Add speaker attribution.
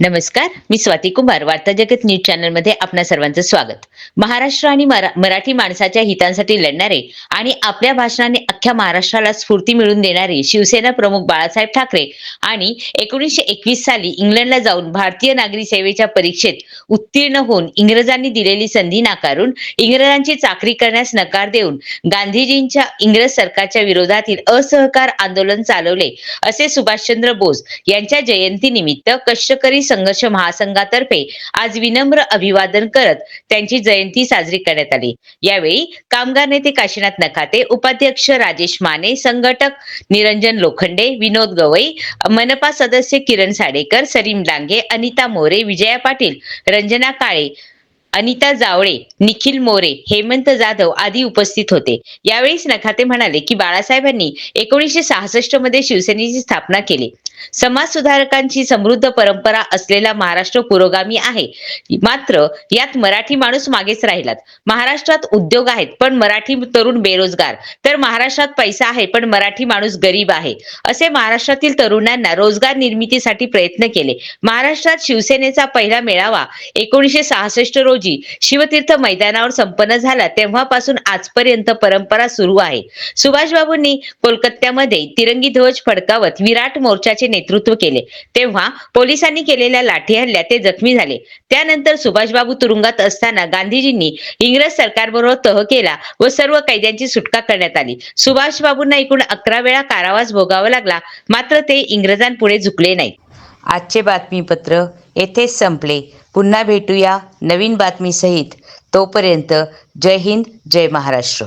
Speaker 1: नमस्कार मी स्वाती कुमार वार्ता जगत न्यूज चॅनलमध्ये आपणा सर्वांचं स्वागत. महाराष्ट्र आणि मरा- मराठी माणसाच्या हितांसाठी लढणारे आणि आपल्या भाषणाने अख्ख्या महाराष्ट्राला स्फूर्ती मिळवून देणारे शिवसेना प्रमुख बाळासाहेब ठाकरे आणि एकोणीसशे एकवीस साली इंग्लंडला जाऊन भारतीय नागरी सेवेच्या परीक्षेत उत्तीर्ण होऊन इंग्रजांनी दिलेली संधी नाकारून इंग्रजांची चाकरी करण्यास नकार देऊन गांधीजींच्या इंग्रज सरकारच्या विरोधातील असहकार आंदोलन चालवले असे सुभाषचंद्र बोस यांच्या जयंतीनिमित्त कष्टकरी संघर्ष महासंघातर्फे आज विनम्र अभिवादन करत त्यांची जयंती साजरी करण्यात आली. यावेळी कामगार नेते काशीनाथ नखाते उपाध्यक्ष राजेश माने संघटक निरंजन लोखंडे विनोद गवई मनपा सदस्य किरण साडेकर सरीम डांगे अनिता मोरे विजया पाटील रंजना काळे अनिता जावळे निखिल मोरे हेमंत जाधव आदी उपस्थित होते. यावेळी नखाते म्हणाले की बाळासाहेबांनी एकोणीसशे सहासष्टमध्ये शिवसेनेची स्थापना केली. समाज सुधारकांची समृद्ध परंपरा असलेला महाराष्ट्र पुरोगामी आहे. मात्र यात मराठी माणूस मागेच राहिलात. महाराष्ट्रात उद्योग आहेत पण मराठी तरुण बेरोजगार. तर महाराष्ट्रात पैसा आहे पण मराठी माणूस गरीब आहे. असे महाराष्ट्रातील तरुणांना रोजगार निर्मितीसाठी प्रयत्न केले. महाराष्ट्रात शिवसेनेचा पहिला मेळावा एकोणीशे सहासष्ट रोजी शिवतीर्थ मैदानावर संपन्न झाला. तेव्हापासून आजपर्यंत परंपरा सुरू आहे. सुभाषबाबूंनी कोलकात्यामध्ये तिरंगी ध्वज फडकावत विराट मोर्चाचे नेतृत्व केले. तेव्हा पोलिसांनी केलेल्या लाठी हल्ल्यात ते जखमी झाले. त्यानंतर सुभाषबाबू तुरुंगात असताना गांधीजींनी इंग्रज सरकारबरोबर तह केला व सर्व कैद्यांची सुटका करण्यात आली. सुभाषबाबूंना एकूण अकरा वेळा कारावास भोगावा लागला मात्र ते इंग्रजांपुढे झुकले नाही. आजचे बातमीपत्र येथेच संपले. पुन्हा भेटूया नवीन बातमीसहित. तोपर्यंत जय हिंद जय महाराष्ट्र.